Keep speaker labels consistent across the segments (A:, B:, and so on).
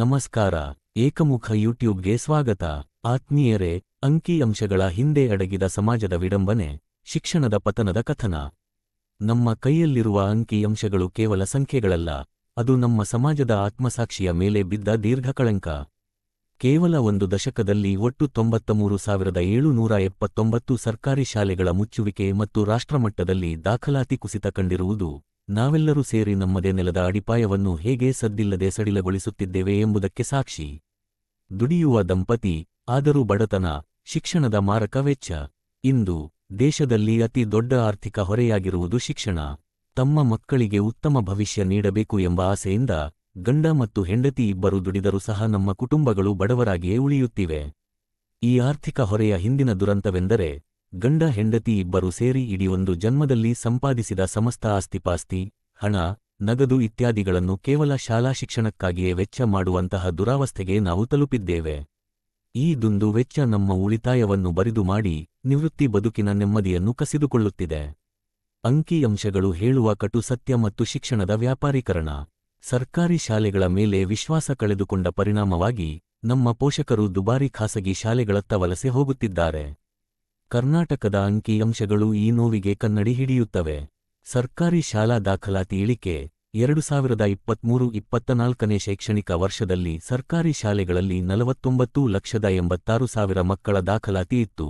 A: ನಮಸ್ಕಾರ, ಏಕಮುಖ ಯೂಟ್ಯೂಬ್ಗೆ ಸ್ವಾಗತ. ಆತ್ಮೀಯರೇ ಅಂಕಿಅಂಶಗಳ ಹಿಂದೆ ಅಡಗಿದ ಸಮಾಜದ ವಿಡಂಬನೆ, ಶಿಕ್ಷಣದ ಪತನದ ಕಥನ. ನಮ್ಮ ಕೈಯಲ್ಲಿರುವ ಅಂಕಿಅಂಶಗಳು ಕೇವಲ ಸಂಖ್ಯೆಗಳಲ್ಲ, ಅದು ನಮ್ಮ ಸಮಾಜದ ಆತ್ಮಸಾಕ್ಷಿಯ ಮೇಲೆ ಬಿದ್ದ ದೀರ್ಘಕಳಂಕ. ಕೇವಲ ಒಂದು ದಶಕದಲ್ಲಿ ಒಟ್ಟು ತೊಂಬತ್ತಮೂರು ಸಾವಿರದ ಏಳುನೂರ ಎಪ್ಪತ್ತೊಂಬತ್ತು ಸರ್ಕಾರಿ ಶಾಲೆಗಳ ಮುಚ್ಚುವಿಕೆ ಮತ್ತು ರಾಷ್ಟ್ರಮಟ್ಟದಲ್ಲಿ ದಾಖಲಾತಿ ಕುಸಿತ ಕಂಡಿರುವುದು ನಾವೆಲ್ಲರೂ ಸೇರಿ ನಮ್ಮದೇ ನೆಲದ ಅಡಿಪಾಯವನ್ನು ಹೇಗೆ ಸದ್ದಿಲ್ಲದೆ ಸಡಿಲಗೊಳಿಸುತ್ತಿದ್ದೇವೆ ಎಂಬುದಕ್ಕೆ ಸಾಕ್ಷಿ. ದುಡಿಯುವ ದಂಪತಿ, ಆದರೂ ಬಡತನ, ಶಿಕ್ಷಣದ ಮಾರಕ ವೆಚ್ಚ. ಇಂದು ದೇಶದಲ್ಲಿ ಅತಿ ದೊಡ್ಡ ಆರ್ಥಿಕ ಹೊರೆಯಾಗಿರುವುದು ಶಿಕ್ಷಣ. ತಮ್ಮ ಮಕ್ಕಳಿಗೆ ಉತ್ತಮ ಭವಿಷ್ಯ ನೀಡಬೇಕು ಎಂಬ ಆಸೆಯಿಂದ ಗಂಡ ಮತ್ತು ಹೆಂಡತಿ ಇಬ್ಬರು ದುಡಿದರೂ ಸಹ ನಮ್ಮ ಕುಟುಂಬಗಳು ಬಡವರಾಗಿಯೇ ಉಳಿಯುತ್ತಿವೆ. ಈ ಆರ್ಥಿಕ ಹೊರೆಯ ಹಿಂದಿನ ದುರಂತವೆಂದರೆ ಗಂಡ ಹೆಂಡತಿ ಇಬ್ಬರು ಸೇರಿ ಇಡೀ ಒಂದು ಜನ್ಮದಲ್ಲಿ ಸಂಪಾದಿಸಿದ ಸಮಸ್ತ ಆಸ್ತಿಪಾಸ್ತಿ, ಹಣ, ನಗದು ಇತ್ಯಾದಿಗಳನ್ನು ಕೇವಲ ಶಾಲಾ ಶಿಕ್ಷಣಕ್ಕಾಗಿಯೇ ವೆಚ್ಚ ಮಾಡುವಂತಹ ದುರಾವಸ್ಥೆಗೆ ನಾವು ತಲುಪಿದ್ದೇವೆ. ಈ ದುಂದು ವೆಚ್ಚ ನಮ್ಮ ಉಳಿತಾಯವನ್ನು ಬರಿದು ಮಾಡಿ ನಿವೃತ್ತಿ ಬದುಕಿನ ನೆಮ್ಮದಿಯನ್ನು ಕಸಿದುಕೊಳ್ಳುತ್ತಿದೆ. ಅಂಕಿಅಂಶಗಳು ಹೇಳುವ ಕಟು ಸತ್ಯ ಮತ್ತು ಶಿಕ್ಷಣದ ವ್ಯಾಪಾರೀಕರಣ. ಸರ್ಕಾರಿ ಶಾಲೆಗಳ ಮೇಲೆ ವಿಶ್ವಾಸ ಕಳೆದುಕೊಂಡ ಪರಿಣಾಮವಾಗಿ ನಮ್ಮ ಪೋಷಕರು ದುಬಾರಿ ಖಾಸಗಿ ಶಾಲೆಗಳತ್ತ ವಲಸೆ ಹೋಗುತ್ತಿದ್ದಾರೆ. ಕರ್ನಾಟಕದ ಅಂಕಿಅಂಶಗಳು ಈ ನೋವಿಗೆ ಕನ್ನಡಿ ಹಿಡಿಯುತ್ತವೆ. ಸರ್ಕಾರಿ ಶಾಲಾ ದಾಖಲಾತಿ ಇಳಿಕೆ, ಎರಡು ಸಾವಿರದ ಇಪ್ಪತ್ಮೂರು ಇಪ್ಪತ್ತನಾಲ್ಕನೇ ಶೈಕ್ಷಣಿಕ ವರ್ಷದಲ್ಲಿ ಸರ್ಕಾರಿ ಶಾಲೆಗಳಲ್ಲಿ ನಲವತ್ತೊಂಬತ್ತು ಲಕ್ಷದ ಎಂಬತ್ತಾರು ಸಾವಿರ ಮಕ್ಕಳ ದಾಖಲಾತಿ ಇತ್ತು.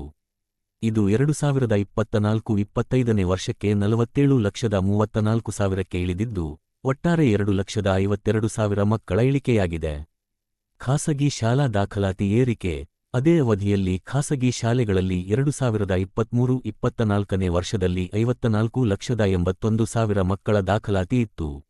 A: ಇದು ಎರಡು ಸಾವಿರದ ಇಪ್ಪತ್ತನಾಲ್ಕು ಇಪ್ಪತ್ತೈದನೇ ವರ್ಷಕ್ಕೆ ನಲವತ್ತೇಳು ಲಕ್ಷದ ಮೂವತ್ತನಾಲ್ಕು ಸಾವಿರಕ್ಕೆ ಇಳಿದಿದ್ದು, ಒಟ್ಟಾರೆ ಎರಡು ಲಕ್ಷದ ಐವತ್ತೆರಡು ಸಾವಿರ ಮಕ್ಕಳ ಇಳಿಕೆಯಾಗಿದೆ. ಖಾಸಗಿ ಶಾಲಾ ದಾಖಲಾತಿ ಏರಿಕೆ ಅದೇ ಅವಧಿಯಲ್ಲಿ ಖಾಸಗಿ ಶಾಲೆಗಳಲ್ಲಿ ಎರಡು ಸಾವಿರದ ಇಪ್ಪತ್ಮೂರು ಇಪ್ಪತ್ತನಾಲ್ಕನೇ ವರ್ಷದಲ್ಲಿ ಐವತ್ತನಾಲ್ಕು ಲಕ್ಷದ ಎಂಬತ್ತೊಂದು ಸಾವಿರ ಮಕ್ಕಳ ದಾಖಲಾತಿ ಇತ್ತು.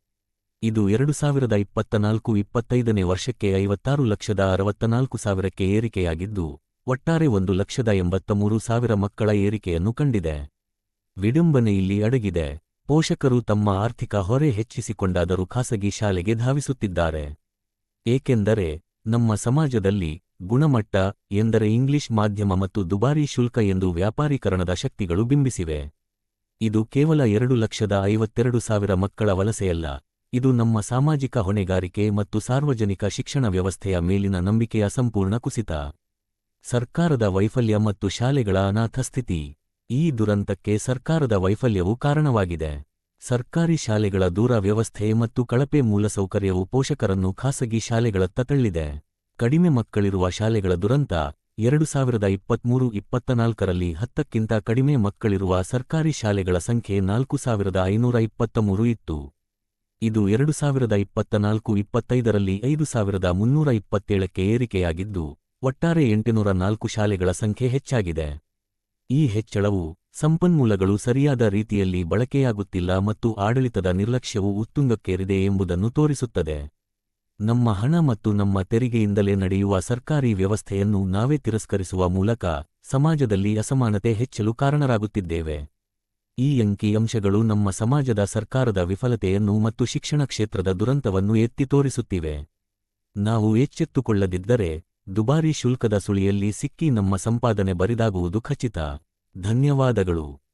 A: ಇದು ಎರಡು ಸಾವಿರದ ಇಪ್ಪತ್ತನಾಲ್ಕು ಇಪ್ಪತ್ತೈದನೇ ವರ್ಷಕ್ಕೆ ಐವತ್ತಾರು ಲಕ್ಷದ ಅರವತ್ತನಾಲ್ಕು ಸಾವಿರಕ್ಕೆ ಏರಿಕೆಯಾಗಿದ್ದು, ಒಟ್ಟಾರೆ ಒಂದು ಲಕ್ಷದ ಎಂಬತ್ತಮೂರು ಸಾವಿರ ಮಕ್ಕಳ ಏರಿಕೆಯನ್ನು ಕಂಡಿದೆ. ವಿಡಂಬನೆ ಇಲ್ಲಿ ಅಡಗಿದೆ. ಪೋಷಕರು ತಮ್ಮ ಆರ್ಥಿಕ ಹೊರೆ ಹೆಚ್ಚಿಸಿಕೊಂಡಾದರೂ ಖಾಸಗಿ ಶಾಲೆಗೆ ಧಾವಿಸುತ್ತಿದ್ದಾರೆ. ಏಕೆಂದರೆ, ನಮ್ಮ ಸಮಾಜದಲ್ಲಿ ಗುಣಮಟ್ಟ ಎಂದರೆ ಇಂಗ್ಲಿಷ್ ಮಾಧ್ಯಮ ಮತ್ತು ದುಬಾರಿ ಶುಲ್ಕ ಎಂದು ವ್ಯಾಪಾರೀಕರಣದ ಶಕ್ತಿಗಳು ಬಿಂಬಿಸಿವೆ. ಇದು ಕೇವಲ ಎರಡು ಲಕ್ಷದ ಐವತ್ತೆರಡು ಸಾವಿರ ಮಕ್ಕಳ ವಲಸೆಯಲ್ಲ, ಇದು ನಮ್ಮ ಸಾಮಾಜಿಕ ಹೊಣೆಗಾರಿಕೆ ಮತ್ತು ಸಾರ್ವಜನಿಕ ಶಿಕ್ಷಣ ವ್ಯವಸ್ಥೆಯ ಮೇಲಿನ ನಂಬಿಕೆಯ ಸಂಪೂರ್ಣ ಕುಸಿತ. ಸರ್ಕಾರದ ವೈಫಲ್ಯ ಮತ್ತು ಶಾಲೆಗಳ ಅನಾಥ ಸ್ಥಿತಿ. ಈ ದುರಂತಕ್ಕೆ ಸರ್ಕಾರದ ವೈಫಲ್ಯವು ಕಾರಣವಾಗಿದೆ. ಸರ್ಕಾರಿ ಶಾಲೆಗಳ ದೂರ ವ್ಯವಸ್ಥೆ ಮತ್ತು ಕಳಪೆ ಮೂಲಸೌಕರ್ಯವು ಪೋಷಕರನ್ನು ಖಾಸಗಿ ಶಾಲೆಗಳತ್ತ ತಳ್ಳಿದೆ. ಕಡಿಮೆ ಮಕ್ಕಳಿರುವ ಶಾಲೆಗಳ ದುರಂತ ಎರಡು ಸಾವಿರದ ಇಪ್ಪತ್ಮೂರು ಇಪ್ಪತ್ತನಾಲ್ಕರಲ್ಲಿ ಹತ್ತಕ್ಕಿಂತ ಕಡಿಮೆ ಮಕ್ಕಳಿರುವ ಸರ್ಕಾರಿ ಶಾಲೆಗಳ ಸಂಖ್ಯೆ ನಾಲ್ಕು ಸಾವಿರದ ಐನೂರ ಇಪ್ಪತ್ತಮೂರು ಇತ್ತು. ಇದು ಎರಡು ಸಾವಿರದ ಇಪ್ಪತ್ತನಾಲ್ಕು ಇಪ್ಪತ್ತೈದರಲ್ಲಿ ಐದು ಸಾವಿರದ ಮುನ್ನೂರ ಇಪ್ಪತ್ತೇಳಕ್ಕೆ ಏರಿಕೆಯಾಗಿದ್ದು, ಒಟ್ಟಾರೆ ಎಂಟುನೂರ ನಾಲ್ಕು ಶಾಲೆಗಳ ಸಂಖ್ಯೆ ಹೆಚ್ಚಾಗಿದೆ. ಈ ಹೆಚ್ಚಳವು ಸಂಪನ್ಮೂಲಗಳು ಸರಿಯಾದ ರೀತಿಯಲ್ಲಿ ಬಳಕೆಯಾಗುತ್ತಿಲ್ಲ ಮತ್ತು ಆಡಳಿತದ ನಿರ್ಲಕ್ಷ್ಯವು ಉತ್ತುಂಗಕ್ಕೇರಿದೆ ಎಂಬುದನ್ನು ತೋರಿಸುತ್ತದೆ. ನಮ್ಮ ಹಣ ಮತ್ತು ನಮ್ಮ ತೆರಿಗೆಯಿಂದಲೇ ನಡೆಯುವ ಸರ್ಕಾರಿ ವ್ಯವಸ್ಥೆಯನ್ನು ನಾವೇ ತಿರಸ್ಕರಿಸುವ ಮೂಲಕ ಸಮಾಜದಲ್ಲಿ ಅಸಮಾನತೆ ಹೆಚ್ಚಲು ಕಾರಣರಾಗುತ್ತಿದ್ದೇವೆ. ಈ ಅಂಕಿ ಅಂಶಗಳು ನಮ್ಮ ಸಮಾಜದ ಸರ್ಕಾರದ ವಿಫಲತೆಯನ್ನು ಮತ್ತು ಶಿಕ್ಷಣ ಕ್ಷೇತ್ರದ ದುರಂತವನ್ನು ಎತ್ತಿ ತೋರಿಸುತ್ತಿವೆ. ನಾವು ಎಚ್ಚೆತ್ತುಕೊಳ್ಳದಿದ್ದರೆ ದುಬಾರಿ ಶುಲ್ಕದ ಸುಳಿಯಲ್ಲಿ ಸಿಕ್ಕಿ ನಮ್ಮ ಸಂಪಾದನೆ ಬರಿದಾಗುವುದು ಖಚಿತ. ಧನ್ಯವಾದಗಳು.